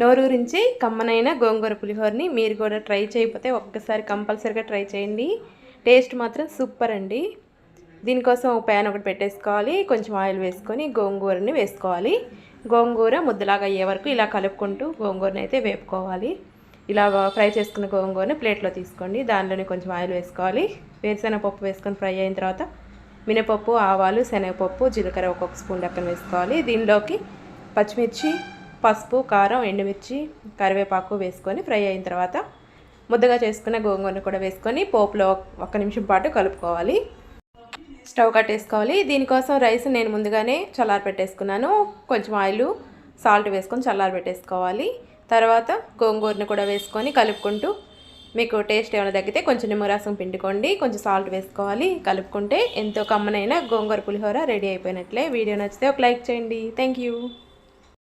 నోరూరించి కమ్మనైన గోంగూర పులిహోరని మీరు కూడా ట్రై చేయకపోతే ఒక్కసారి కంపల్సరీగా ట్రై చేయండి. టేస్ట్ మాత్రం సూపర్ అండి. దీనికోసం ఒక ప్యాన్ ఒకటి పెట్టేసుకోవాలి. కొంచెం ఆయిల్ వేసుకొని గోంగూరని వేసుకోవాలి. గోంగూర ముద్దలాగా అయ్యే వరకు ఇలా కలుపుకుంటూ గోంగూరని అయితే వేపుకోవాలి. ఇలా ఫ్రై చేసుకున్న గోంగూరని ప్లేట్లో తీసుకోండి. దానిలోనే కొంచెం ఆయిల్ వేసుకోవాలి. వేరుశనగపప్పు వేసుకొని ఫ్రై అయిన తర్వాత మినపప్పు ఆవాలు శనగపప్పు జీలకర్ర ఒక్కొక్క స్పూన్ లెక్కన వేసుకోవాలి. దీనిలోకి పచ్చిమిర్చి పసుపు కారం ఎండుమిర్చి కరివేపాకు వేసుకొని ఫ్రై అయిన తర్వాత ముద్దగా చేసుకున్న గోంగూరను కూడా వేసుకొని పోపులో ఒక్క నిమిషం పాటు కలుపుకోవాలి. స్టవ్ కట్టేసుకోవాలి దీనికోసం రైస్ నేను ముందుగానే చల్లారి పెట్టేసుకున్నాను. కొంచెం ఆయిల్ సాల్ట్ వేసుకొని చల్లారి పెట్టేసుకోవాలి. తర్వాత గోంగూరను కూడా వేసుకొని కలుపుకుంటూ మీకు టేస్ట్ ఏమైనా తగ్గితే కొంచెం నిమ్మరసం పిండుకోండి. కొంచెం సాల్ట్ వేసుకోవాలి. కలుపుకుంటే ఎంతో కమ్మనైన గోంగూర పులిహోర రెడీ అయిపోయినట్లే. వీడియో నచ్చితే ఒక లైక్ చేయండి. Thank you.